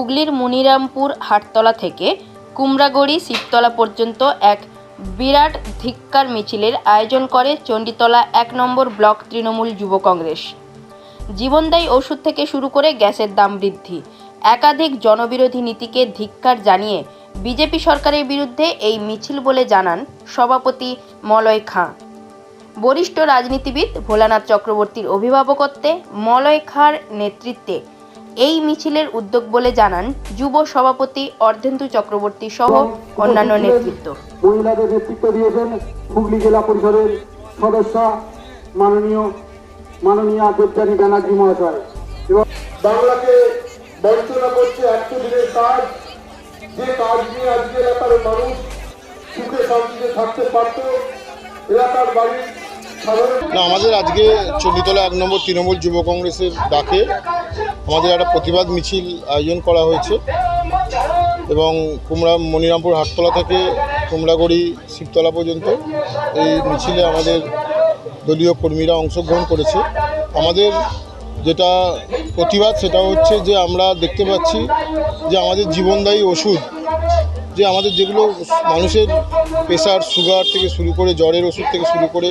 হুগলির মনিরামপুর হাটতলা থেকে কুমড়াগড়ি শিবতলা পর্যন্ত এক বিরাট ধিক্কার মিছিলের আয়োজন করে চণ্ডীতলা এক নম্বর ব্লক তৃণমূল যুব কংগ্রেস। জীবনদায়ী ওষুধ থেকে শুরু করে গ্যাসের দাম বৃদ্ধি। একাধিক জনবিরোধী নীতিকে ধিক্কার জানিয়ে বিজেপি সরকারের বিরুদ্ধে এই মিছিল বলে জানান সভাপতি মলয় খাঁ। বরিষ্ঠ রাজনীতিবিদ ভোলানাথ চক্রবর্তীর অভিভাবকত্বে মলয় খাঁর নেতৃত্বে এই মিছিলের উদ্যোগ বলে জানান যুব সভাপতি অর্ধেন্দু চক্রবর্তী সহ অন্যান্য নেতৃত্ব। মহিলাদের নেতৃত্ব দিয়েছেন হুগলি জেলা পরিষদের সদস্যা মাননীয় মাননীয় দেবযানী ব্যানার্জি মহাশয়। এবং বাংলাকে বঞ্চনা করছে একশো দিনের কাজ, যে কাজ নিয়ে আজকে এলাকার মানুষ সুখে শান্তিতে থাকতে পারত, এলাকার বাড়ির না, আমাদের আজকে চণ্ডীতলা এক নম্বর তৃণমূল যুব কংগ্রেসের ডাকে আমাদের একটা প্রতিবাদ মিছিল আয়োজন করা হয়েছে এবং কুমড়া মনিরামপুর হাটতলা থেকে কুমড়াগড়ি শিবতলা পর্যন্ত এই মিছিলে আমাদের দলীয় কর্মীরা অংশগ্রহণ করেছে। আমাদের যেটা প্রতিবাদ সেটা হচ্ছে যে আমরা দেখতে পাচ্ছি যে আমাদের জীবনদায়ী ওষুধ, যে আমাদের যেগুলো মানুষের প্রেশার, সুগার থেকে শুরু করে জ্বরের ওষুধ থেকে শুরু করে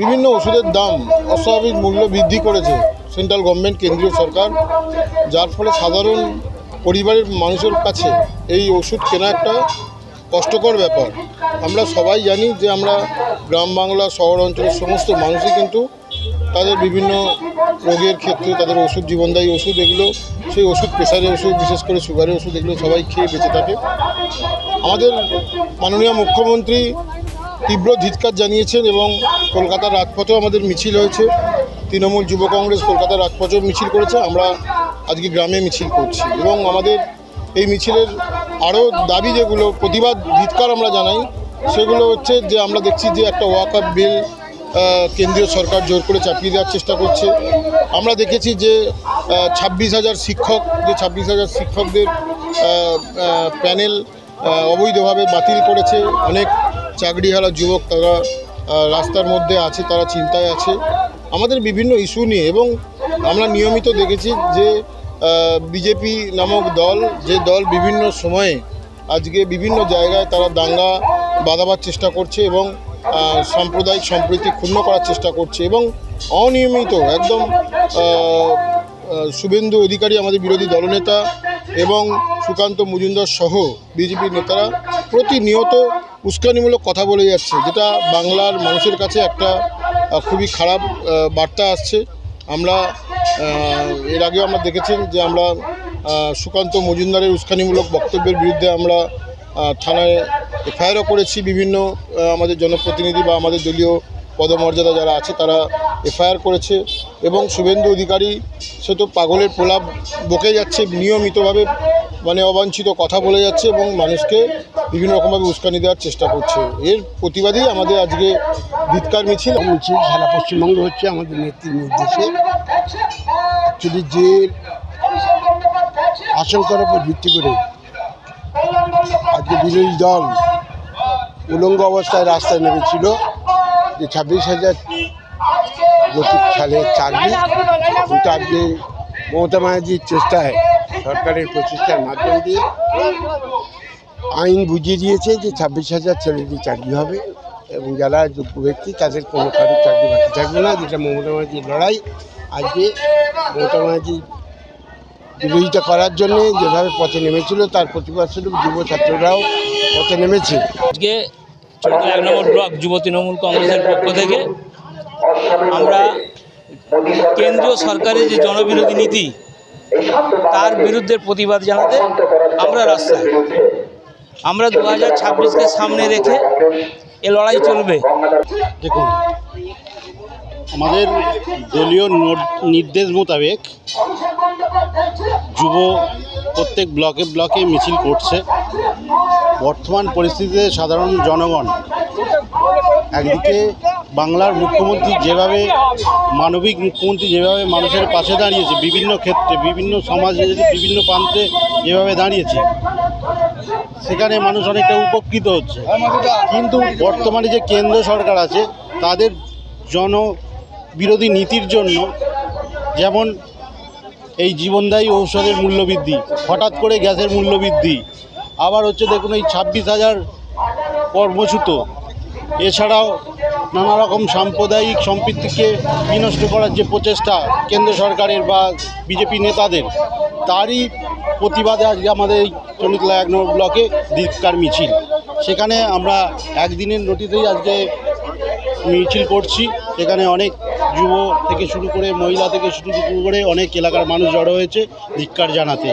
বিভিন্ন ওষুধের দাম অস্বাভাবিক মূল্য বৃদ্ধি করেছে সেন্ট্রাল গভর্নমেন্ট, কেন্দ্রীয় সরকার, যার ফলে সাধারণ পরিবারের মানুষের কাছে এই ওষুধ কেনা একটা কষ্টকর ব্যাপার। আমরা সবাই জানি যে আমরা গ্রাম বাংলা, শহর অঞ্চলের সমস্ত মানুষই কিন্তু তাদের বিভিন্ন রোগের ক্ষেত্রে তাদের ওষুধ, জীবনদায়ী ওষুধ এগুলো, সেই ওষুধ প্রেশারের ওষুধ, বিশেষ করে সুগারের ওষুধ এগুলো সবাই খেয়ে বেঁচে থাকে। আমাদের মাননীয় মুখ্যমন্ত্রী তীব্র ধিৎকার জানিয়েছেন এবং কলকাতার রাজপথেও আমাদের মিছিল হয়েছে। তৃণমূল যুব কংগ্রেস কলকাতার রাজপথেও মিছিল করেছে। আমরা আজকে গ্রামে মিছিল করছি এবং আমাদের এই মিছিলের আরও দাবি যেগুলো, প্রতিবাদ, ধিৎকার আমরা জানাই, সেগুলো হচ্ছে যে আমরা দেখছি যে একটা ওয়াক আপ বিল কেন্দ্রীয় সরকার জোর করে চাপিয়ে দেওয়ার চেষ্টা করছে। আমরা দেখেছি যে ছাব্বিশ হাজার শিক্ষক, যে ছাব্বিশ হাজার শিক্ষকদের প্যানেল অবৈধভাবে বাতিল করেছে। অনেক চাকরিহারা যুবক তারা রাস্তার মধ্যে আছে, তারা চিন্তায় আছে। আমাদের বিভিন্ন ইস্যু নিয়ে এবং আমরা নিয়মিত দেখেছি যে বিজেপি নামক দল, যে দল বিভিন্ন সময়ে আজকে বিভিন্ন জায়গায় তারা দাঙ্গা বাঁধাবার চেষ্টা করছে এবং সাম্প্রদায়িক সম্প্রীতি ক্ষুণ্ণ করার চেষ্টা করছে এবং অনিয়মিত একদম শুভেন্দু অধিকারী আমাদের বিরোধী দলনেতা এবং সুকান্ত মজুমদার সহ বিজেপির নেতারা প্রতিনিয়ত উস্কানিমূলক কথা বলে যাচ্ছে, যেটা বাংলার মানুষের কাছে একটা খুবই খারাপ বার্তা আসছে। আমরা এর আগেও আমরা দেখেছেন যে আমরা সুকান্ত মজুমদারের উস্কানিমূলক বক্তব্যের বিরুদ্ধে আমরা থানায় এফআইআরও করেছি। বিভিন্ন আমাদের জনপ্রতিনিধি বা আমাদের দলীয় পদমর্যাদা যারা আছে, তারা এফআইআর করেছে এবং শুভেন্দু অধিকারী সে তো পাগলের প্রলাপ বকে যাচ্ছে নিয়মিতভাবে। মানে অবাঞ্ছিত কথা বলে যাচ্ছে এবং মানুষকে বিভিন্ন রকমভাবে উস্কানি দেওয়ার চেষ্টা করছে। এর প্রতিবাদেই আমাদের আজকে ধিৎকার মিছিল। মিছিল সারা পশ্চিমবঙ্গ হচ্ছে আমাদের নেত্রীর নির্দেশে। অ্যাকচুয়ালি যে আশঙ্কার উপর ভিত্তি করে আজকে বিরোধী দল উলঙ্গ অবস্থায় রাস্তায় নেমেছিল, যে ছাব্বিশ হাজার নতুন সালে চাকরি, কিন্তু আজকে মমতা ব্যানার্জির চেষ্টায় সরকারের প্রচেষ্টার মাধ্যম দিয়ে আইন বুঝিয়ে দিয়েছে যে ছাব্বিশ হাজার ছেলেদের চাকরি হবে এবং যারা যোগ্য ব্যক্তি তাদের কোনো কারোর চাকরি বাকি থাকবে না। যেটা মমতা ব্যানার্জির লড়াই, আজকে মমতা ব্যানার্জি বিরোধিতা করার জন্য যেভাবে পথে নেমেছিল, তার প্রতিবাদ স্বরূপ যুব ছাত্ররাও পথে নেমেছে। আজকে এক নম্বর ব্লক যুব তৃণমূল কংগ্রেসের পক্ষ থেকে। আমরা কেন্দ্রীয় সরকারের যে জনবিরোধী নীতি তার বিরুদ্ধে প্রতিবাদ জানাতে আমরা রাস্তায়। আমরা দু হাজার ছাব্বিশকে সামনে রেখে এ লড়াই চলবে। দেখুন। আমাদের দলীয় নির্দেশ মোতাবেক যুব প্রত্যেক ব্লকে ব্লকে মিছিল করছে। বর্তমান পরিস্থিতিতে সাধারণ জনগণ একদিকে বাংলার মুখ্যমন্ত্রী যেভাবে মানবিক মুখ্যমন্ত্রী যেভাবে মানুষের পাশে দাঁড়িয়েছে, বিভিন্ন ক্ষেত্রে, বিভিন্ন সমাজের বিভিন্ন প্রান্তে যেভাবে দাঁড়িয়েছে, সেখানে মানুষ অনেকটা উপকৃত হচ্ছে। কিন্তু বর্তমানে যে কেন্দ্র সরকার আছে, তাদের জন বিরোধী নীতির জন্য যেমন এই জীবনদায়ী ঔষধের মূল্যবৃদ্ধি, হঠাৎ করে গ্যাসের মূল্যবৃদ্ধি, আবার হচ্ছে দেখুন এই ছাব্বিশ হাজার কর্মচ্যুত এছাড়াও নানা রকম সাম্প্রদায়িক সম্পৃক্তিকে বিনষ্ট করার যে প্রচেষ্টা কেন্দ্র সরকারের বা বিজেপি নেতাদের, তারই প্রতিবাদে আজকে আমাদের এই চণ্ডীতলা এক নম্বর ব্লকে ধিক্কার মিছিল। সেখানে আমরা একদিনের নোটিশেই আজকে মিছিল করছি। সেখানে অনেক যুব থেকে শুরু করে, মহিলা থেকে শুরু করে অনেক এলাকার মানুষ জড়ো হয়েছে ধিক্কার জানাতে।